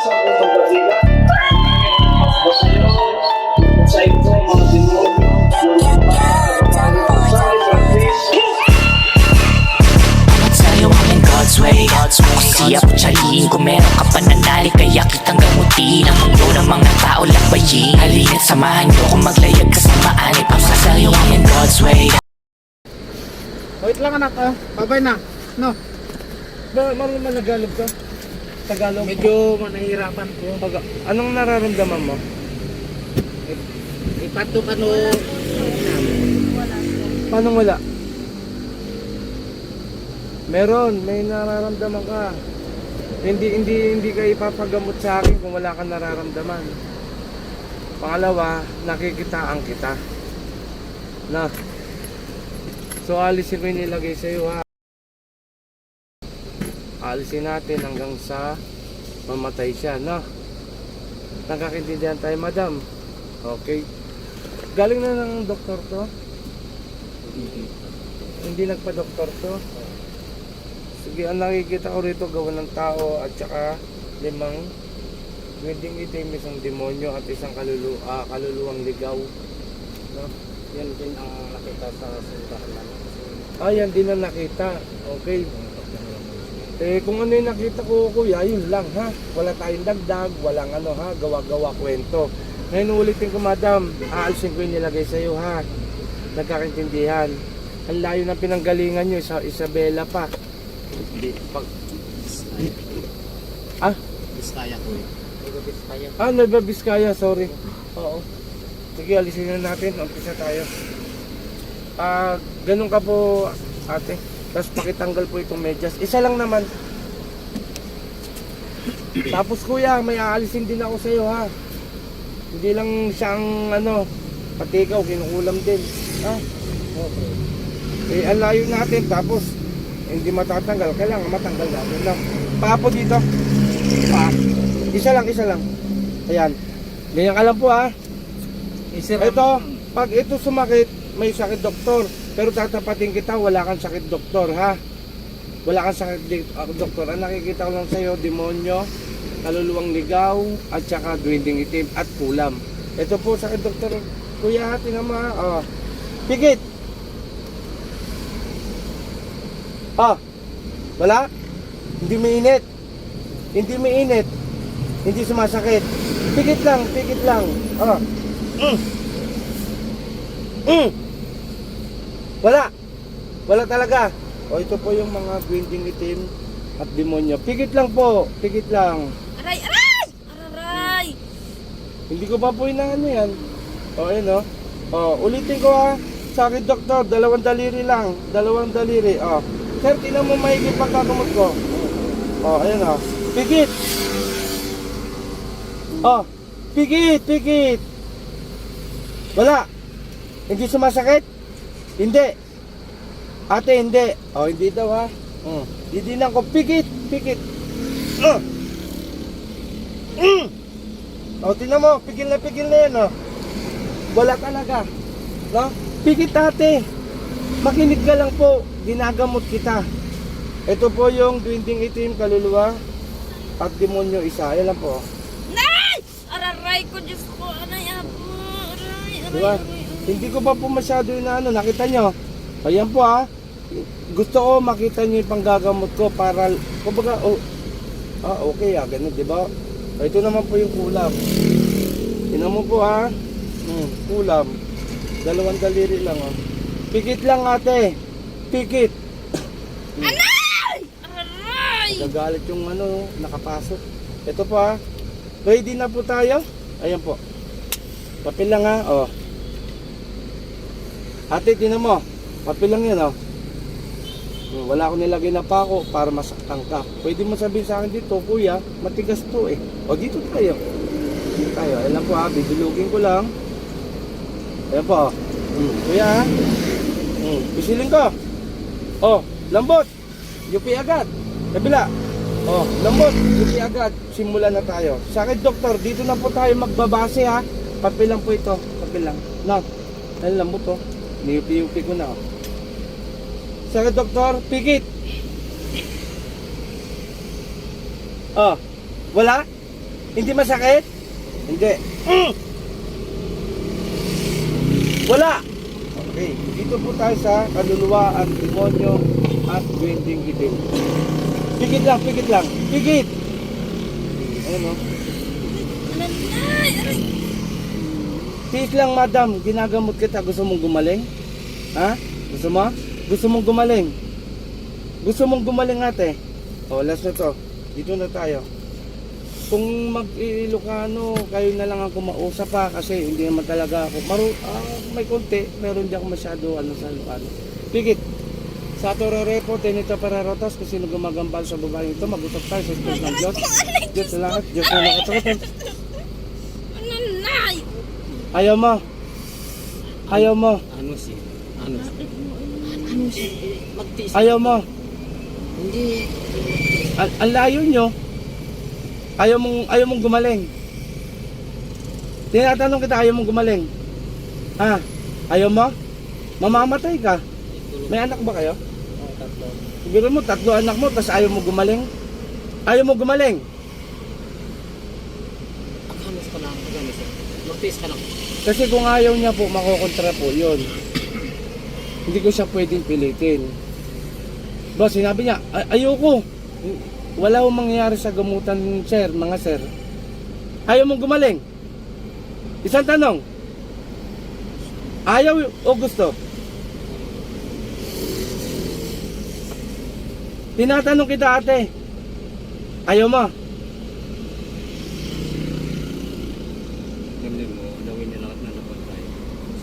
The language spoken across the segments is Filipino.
sa unang bandila. Basta nyo, sa ito, mga demonyo, yung mga kababayan sa Francis. Sa'yo I'm in God's way Kung siya po tsaliin Kung meron ka pananali Kaya kitang gamutin Ang mundo ng mga tao lakbayin Halina't samahan niyo Kung maglayag kasamaan Ipasa sa'yo I'm in God's way Wait lang anak ah. Babay na. No. Ba, marunong man Tagalog ka? Tagalog? Medyo manahirapan ko. Pag, anong nararamdaman mo? Ipato ka no. Paano wala? Meron, may nararamdaman ka. Hindi hindi hindi ka ipapagamot sa akin kung wala kang nararamdaman. Pangalawa, nakikitaan kita. Na. So alisin ko yung nilagay sa iyo ha. Alisin natin hanggang sa mamatay siya, no? Nagkakintindihan tayo, madam. Okay. Galing na ng doktor to? Hindi nagpa-doktor to? Sige, ang nakikita ko rito gawa ng tao at saka limang Pwedeng itim isang demonyo at isang kalulu ah, kaluluwang ligaw. No? Yan din ang nakita sa simbahan namin. Ah, yan din ang nakita. Okay. Eh, kung ano yung nakita ko, kuya, yun lang, ha? Wala tayong dagdag, walang ano, ha? Gawa-gawa kwento. Ngayon, ulitin ko, madam, aalisin ko yung nilagay sa iyo, ha? Nagkakaintindihan. Ang layo ng pinanggalingan nyo, sa Isabela pa. Hindi. Pag... Ah? Biskaya ko eh. Biskaya. Ah, Nueva Vizcaya, sorry. Oo. Sige, alisin na natin. Umpisa tayo. Ah, ganun ka po, ate. Tapos pakitanggal po itong medyas. Isa lang naman. Tapos kuya, may aalisin din ako sa iyo ha. Hindi lang siyang ano, pati ikaw kinukulam din. Ha? Okay. Eh, ang layo natin. Tapos, hindi matatanggal. Kailangan matanggal natin lang. Papo dito. Pa. Isa lang, isa lang. Ayan. Ganyan ka lang po ha. Ito, pag ito sumakit, may sakit doktor. Pero tatapatin kita, wala kang sakit doktor ha. Wala kang sakit ah, doktor. Ang nakikita ko lang sa'yo, demonyo, kaluluwang ligaw, at saka duwinding itim, at kulam. Ito po sakit doktor. Kuya, ha. Oh. Pigit! Ah, wala? Hindi mainit. Hindi mainit. Hindi sumasakit. Pigit lang, pigit lang. Ah. Mm. Mm. Wala. Wala talaga. O ito po yung mga gwinding itim at demonyo. Pigit lang po. Pigit lang. Aray, aray! Aray! Hindi ko pa po inaano yan. O, ayun o. O, ulitin ko ha. Sa akin, doktor, dalawang daliri lang. Dalawang daliri. O. Sir, tinan mo maigit pagkakamot ko. O, ayun o. Pigit! O, pigit, pigit! Wala. Hindi sumasakit? Hindi. Ate, hindi. O, hindi daw ha. Mm. Hindi lang ko. Pigit, pigit. Uh. Mm. O, tingnan mo, pigil na pigil na yan, oh. Wala talaga. No? Pigit ate. Makinig ka lang po. Ginagamot kita. Ito po yung duwinding itim, kaluluwa, at demonyo isa. Yan lang po. Nay! Araray ko, Diyos ko. Aray, apo. Aray, aray, Di ba? aray. Hindi ko pa po masyado yung ano, nakita nyo. Ayan po ha. Gusto ko makita nyo yung panggagamot ko para, kumbaga, oh, ah, okay ah, ganun, di ba? Ito naman po yung kulam. Tingnan mo po ha. Hmm, kulam. Dalawang daliri lang oh. Pikit lang ate. Pikit. Aray! Aray! Gagalit yung ano, nakapasok. Ito po ha. Ready na po tayo. Ayan po. Papel lang ha. Oh. Ate, tinan mo. Papel lang yan oh. Hmm, Wala akong nilagay na pako para masaktan ka. Pwede mo sabihin sa akin dito, kuya, matigas to eh. O dito tayo. Dito tayo. Lang po ha. Bibulugin ko lang. Ayan po. oh. Hmm, kuya ha. Hmm, pisilin ko. Oh, lambot. Yupi agad. Kabila. Oh, lambot. Yupi agad. Simulan na tayo. Sa akin, doktor, dito na po tayo magbabase ha. Papel lang po ito. Papel lang. Na. Ayan lambot oh. Niyupi-yupi ko na oh. Akin, doktor, pigit. Oh, wala? Hindi masakit? Hindi. Mm! Wala! Okay, dito po tayo sa kaluluwa at demonyo at duwending itim. Pigit lang, pigit lang. Pigit! Ayan o. Nanay! Aray! Tiis lang, madam. Ginagamot kita. Gusto mong gumaling? Ha? Gusto mo? Gusto mong gumaling? Gusto mong gumaling ate? O, last na to. Dito na tayo. Kung mag-Ilocano, kayo na lang ang kumausap pa kasi hindi naman talaga ako. Maru ah, may konti, pero hindi ako masyado ano sa Ilocano. Pigit. Sa Torrerepo, Tenito Pararotas, kung sino gumagambal sa babae ito, mag-usap tayo sa Espiritu ng Diyos. Diyos na lahat, Diyos na lahat. Ayaw mo. Ayaw mo. Ano si? Ano si? Ano siya? Magtiis. Ayaw mo. Hindi. Ang, ang layo nyo. Ayaw mong, ayaw mong gumaling. Tinatanong kita, ayaw mong gumaling. Ha? Ayaw mo? Mamamatay ka. May anak ba kayo? Oh, tatlo. Siguro mo, tatlo anak mo, tapos ayaw mo gumaling? Ayaw mo gumaling? Paghamis ka lang. Paghamis Magtiis ka lang. Kasi kung ayaw niya po, makokontra po yun. Hindi ko siya pwedeng pilitin. Boss, sinabi niya, "Ay- ayoko. Wala akong mangyayari sa gamutan, sir, mga sir. Ayaw mong gumaling? Isang tanong. Ayaw o gusto? Tinatanong kita ate. Ayaw mo? Gamli mo. Gawin niya lahat na dapat tayo.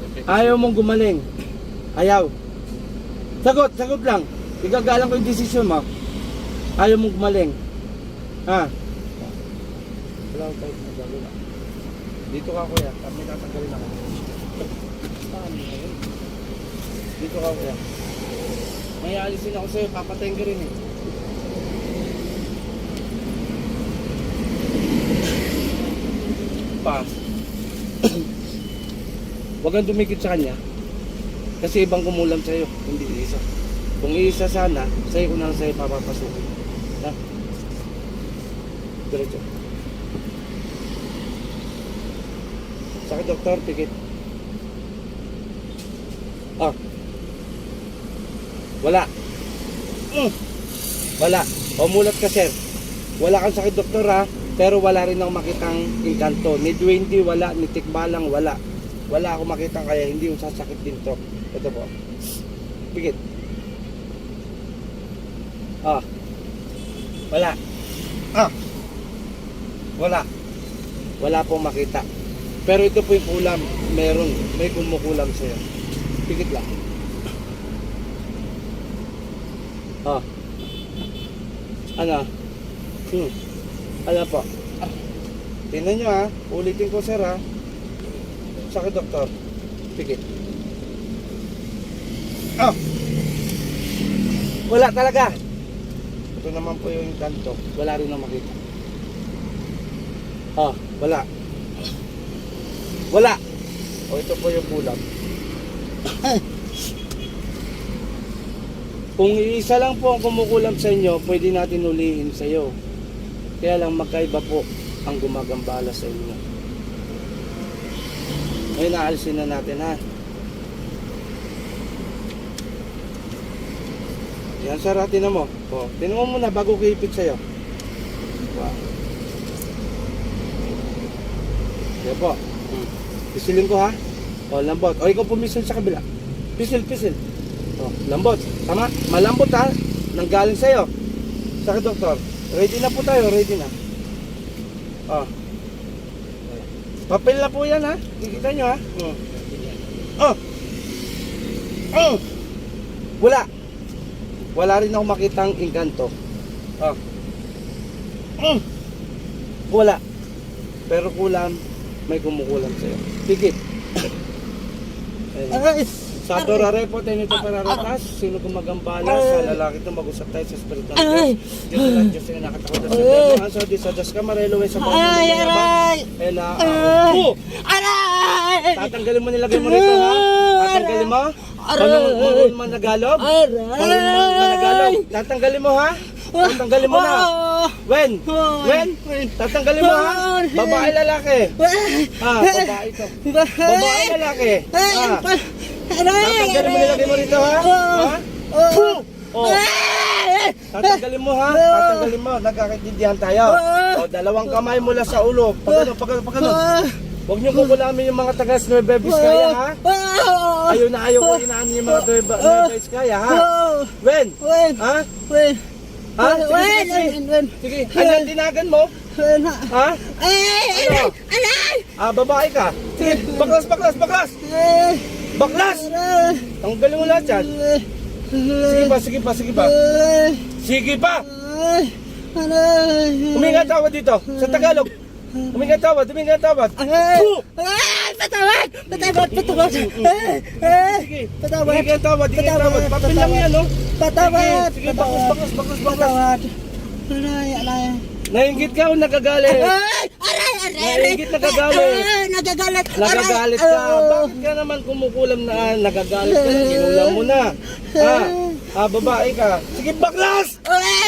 Siyempre, Ayaw mong gumaling. Ayaw. Sagot, sagot lang. Igagalang ko yung desisyon mo. Ayaw mong gumaling. Ha? Wala akong kahit magagawa. Dito ka kuya. Kami tatanggalin ako. Dito ka kuya. May alisin ako sa'yo. Papatayin ka rin eh. Pass. Huwag kang dumikit sa kanya. Kasi ibang kumulam sa'yo, hindi isa. Kung isa sana, sa'yo ko na lang sa'yo papapasukin. Ha? Diretso. Sakit doktor, pikit. Ah. Wala. Mm. Wala. O mulat ka sir. Wala kang sakit doktor ha. Pero wala rin akong makitang inkanto. Ni Dwayne wala, ni Tikbalang wala. Wala akong makitang kaya hindi yung sasakit din to. Ito po. Pigit. Ah. Wala. Ah. Wala. Wala pong makita. Pero ito po yung kulam. Meron. May kumukulam sa'yo. Pigit lang. Ah. Ano? Hmm. Ano po? Ah. Tingnan nyo ha. Ulitin ko sir ha. Sakit doktor. Pigit. Ah! Wala talaga. Ito naman po yung kanto. Wala rin na makita. Ah, wala. Wala. O ito po yung kulam. Kung isa lang po ang kumukulam sa inyo, pwede natin ulihin sa iyo. Kaya lang magkaiba po ang gumagambala sa inyo. Ngayon naalisin na natin ha. Yan sir, ha, tinan mo. O, tinan mo muna bago ko ipit sa'yo. Wow. Yan po. Hmm. Pisilin ko ha. O, lambot. O, ikaw pumisil sa kabila. Pisil, pisil. O, lambot. Tama? Malambot ha. Nanggaling sa'yo. Sa doktor. Ready na po tayo, ready na. O. Papel na po yan ha. Kikita nyo ha. O. Oh. Oh. Wala. Wala rin ako makitang engkanto. Oh. Mm. Wala. Pero kulam, may kumukulam sa'yo. Pigit. Ayun. Sa Dorarepo, tenito pararatas, sino gumagambala sa lalaki ito, mag-usap tayo sa Espiritu ng Diyos. Diyos na lang, Diyos na nakatakot sa Diyos. Sa Diyos, sa Diyos ka, marelo, sa mga Ay, aray! Ela, ako. Aray! Tatanggalin mo nilagay mo rito ha? Tatanggalin mo? Marunong marunong managalog? Marunong managalog? Tatanggalin mo ha? Tatanggalin mo na. When? Oh, When? when? Tatanggalin mo ha? Oh, Babae lalaki. Ah, babae to. Babae lalaki. Ah, tatanggalin mo nilagay mo rito ha? Ha? Oh. Oh. Tatanggalin mo ha? Tatanggalin mo. Nagkakaintindihan tayo. O, dalawang kamay mula sa ulo. Pagano, pagano, pagano. Huwag niyo kukulamin yung mga tagas Nueva Vizcaya ha? Ayaw na ayaw ko inaan yung mga Nueva Vizcaya ha? When? When? Ha? When? Ha? Sige, sige, sige. Ano ang tinagan mo? Ha? Eh! Ano? Ah, babae ka. Sige, baklas, baklas, baklas! Eh! Baklas! Aray! Tanggalin mo lahat yan. Sige pa, sige pa, sige pa. Sige pa! Huminga tawad dito, sa Tagalog. Huminga tawad, huminga tawad. Ay! Patawad! Patawad! Patawad! Sige, Patawad! huminga tawad, huminga Patawad, tawad. Papel lang patawad. yan, no? Patawad! Sige, baklas, baklas, baklas, baklas. Patawad! Aray! Aray! Nainggit ka o nagagalit? Ay! Aray! Aray! Aray! Nainggit, nagagalit. Ay! Nagagalit! Nagagalit Aray! ka. Bakit ka naman kumukulam na ah, nagagalit ka? Kinulam mo na. Ah, ah, babae ka. Sige, baklas! Aray!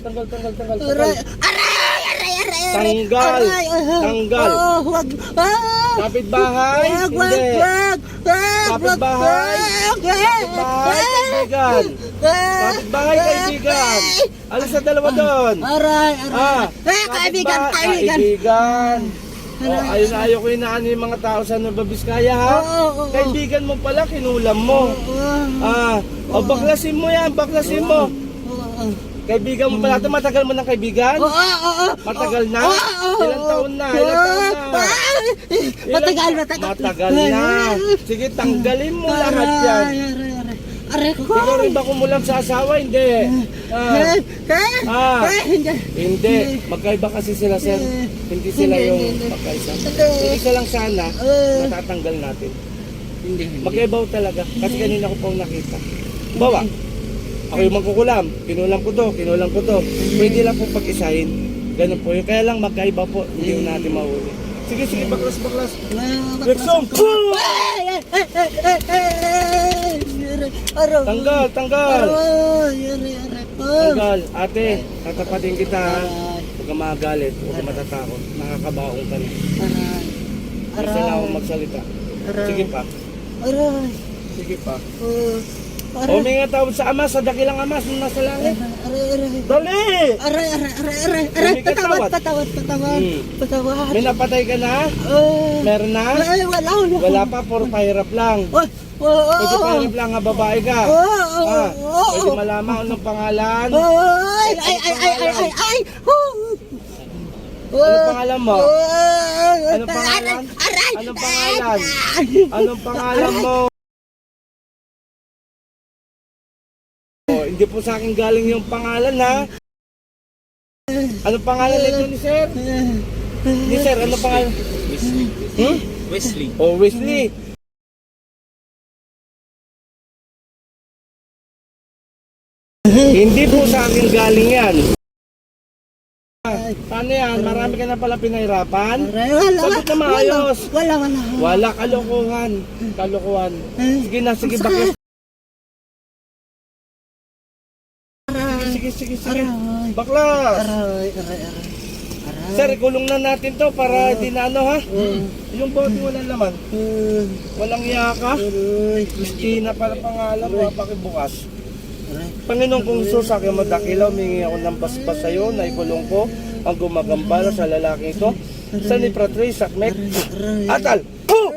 Tanggal, tanggal, tanggal, Aray! tanggal. Aray! Aray! Aray! Tanggal. Aray! Tanggal. Oh, wag! Ah! Kapit bahay? Wag! Wag! Hindi. Wag! Wag! Kapit bahay? Wag! Kapit bahay, kaibigan. Kapit bahay, kaibigan. Alis sa dalawa doon. Aray! Ah, Aray! Eh, kaibigan! Kaibigan! Kaibigan. Oh, ayun na ayaw ko inaan yung mga tao sa Nueva Vizcaya ha. Oo, oo, oo. Kaibigan mo pala, kinulam mo. Oh, Ah, o baklasin mo yan, baklasin mo. oh, Kaibigan mo pala, ito matagal mo ng kaibigan? oh, oh, oh, Matagal na? oh, oh, Ilang taon na? Ilang taon na? Ah, Ilang- Matagal, matagal. Matagal na. Sige, tanggalin mo lahat yan. Aray, aray, aray. Aray ko. Ikaw rin ba kumulam sa asawa? Hindi. Ah, Eh, eh, Ah. eh, hindi. hindi. Magkaiba kasi sila, sir. Hindi sila Hindi, yung hindi, hindi. magkaisa. Isa lang sana, Eh. matatanggal natin. Hindi, hindi. Magkaibaw talaga. Kasi kanina ko pong nakita. Bawa, ako yung magkukulam. Kinulam ko to, kinulam ko to. Pwede lang po pag-isahin. Ganun po yun. Kaya lang magkaiba po. Hindi yung natin mahuli. Sige, sige, baklas, baklas. Rexon! Ay, ay, ay, ay, ay, ay, aray, aray. Tanggal, tanggal. Aray, aray, aray. Tanggal. Ate, tatapatin kita ha. Aray, Huwag ka magalit. Huwag ka matatakot. Nakakabaong ka na. aray, Basta na akong magsalita. aray. Sige pa. Aray, Sige pa. oh, O aray, may nga tawad sa ama, sa dakilang ama, nung nasa langit. aray, aray. Dali! Aray, aray, aray, aray, aray, ka patawad, tawad. patawad, patawad, Hmm. patawad. May napatay ka na? Oh, Meron na? ay, wala, wala. Wala pa, puro pahirap lang. Oh, oh, oh, Pwede oh. pahirap lang nga babae ka. Oh, oh, Ah, oh, pwede oh. malaman anong pangalan. Ay, ay, ay, ay, ay, ay, ay. Ano pangalan mo? Ano Anong pangalan? Anong pangalan? Anong pangalan mo? Hindi po sa akin galing yung pangalan ha. Anong pangalan nito ni Sir? Ni Sir, ano pangalan? Hmm? Wesley. Oh, Wesley. Hindi po sa akin galing yan. Paano yan? Marami ka na pala pinahirapan? Aray, wala. Sagot na wala, maayos. Wala, wala. Wala kalokohan. Kalokohan. Sige na, sige bakit? Sige, sige, sige. aray, Baklas! aray, aray, aray. Sir, ikulong na natin to para di na ano ha? Yung bote walang laman. Aray, Walang yaka. aray, Christina pala pangalan mo, pakibukas. Panginoon kung Jesus, sa akin madakilaw, mingi ako ng basbas sa iyo, na ikulong ko ang gumagambala sa lalaking ito. Sa ni Pratri, Sakmek, Atal! Oh!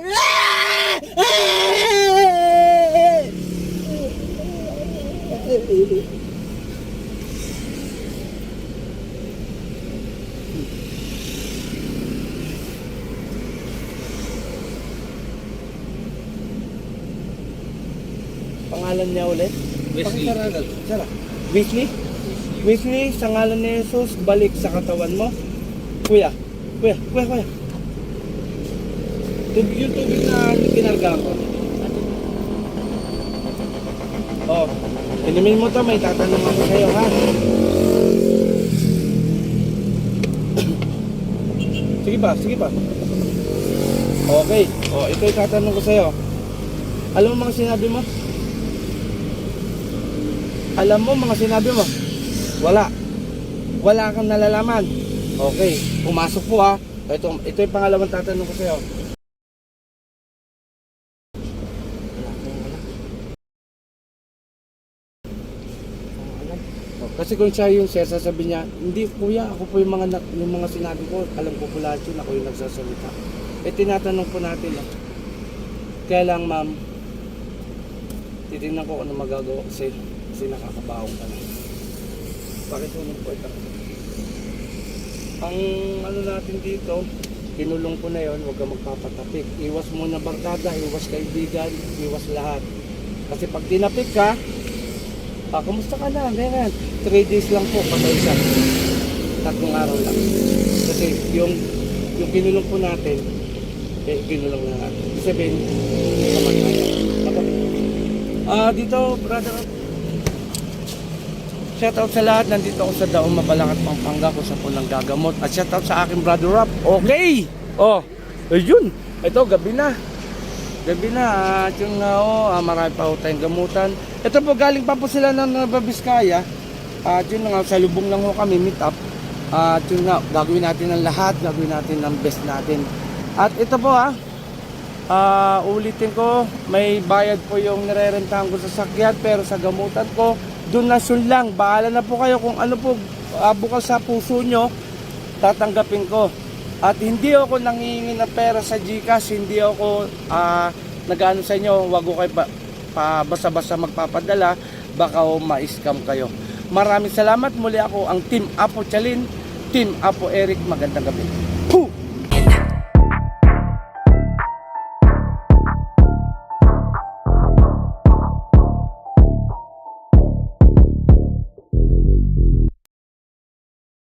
Pangalan niya ulit? Wesley. Weekly? Weekly, sa ngalan ni Jesus, balik sa katawan mo. Kuya, kuya, kuya, kuya. Tubig yung tubig na kinarga ko. Oh, inumin mo to, may tatanong ako sa'yo, ha? sige ba, sige ba? Okay, oh, ito yung tatanong ko sa'yo. Alam mo mga sinabi mo? Alam mo mga sinabi mo? Wala. Wala kang nalalaman. Okay, pumasok po ha. Ito, ito yung pangalawang tatanong ko sa'yo. Kasi kung siya yung sir, sasabihin niya, hindi kuya, ako po yung mga, yung mga sinabi ko, alam ko po lahat yun, ako yung nagsasalita. Eh tinatanong po natin, oh. Kaya lang ma'am, titingnan ko kung ano magagawa ko sa'yo. Kasi nakakabaong ka na. Bakit po ito? Ang ano natin dito, kinulong ko na yon, huwag ka magpapatapik. Iwas muna barkada, iwas kaibigan, iwas lahat. Kasi pag tinapik ka, ah, kumusta ka na? Ganyan. 3 days lang po, patay siya. Tatlong araw lang. Kasi yung, yung kinulong po natin, eh, kinulong na natin. Sabihin, kamatayan. Ako. Ah, dito, brother, Shoutout sa lahat, nandito ako sa Daong Mabalakat, Pampanga kung sa pulang gagamot. At shoutout sa aking brother Rob. Okay! Oh, ayun. Ito, gabi na. Gabi na. At yung nga, oh, ah, marami pa ho tayong gamutan. Ito po, galing pa po sila ng Nababiskaya. At yun nga, sa lubong lang ho kami, meet up. At yun nga, gagawin natin ang lahat, gagawin natin ang best natin. At ito po ah, Ah, ulitin ko, may bayad po yung nirerentahan ko sa sakyan pero sa gamutan ko, donasyon lang. Bahala na po kayo kung ano po ah, bukas sa puso nyo, tatanggapin ko. At hindi ako nangihingi ng pera sa GCash, hindi ako ah, nag-ano sa inyo, wag ko kayo pa, basta-basta magpapadala, baka o ma-scam kayo. Maraming salamat muli ako ang Team Apo Chalin, Team Apo Eric, magandang gabi. Puh!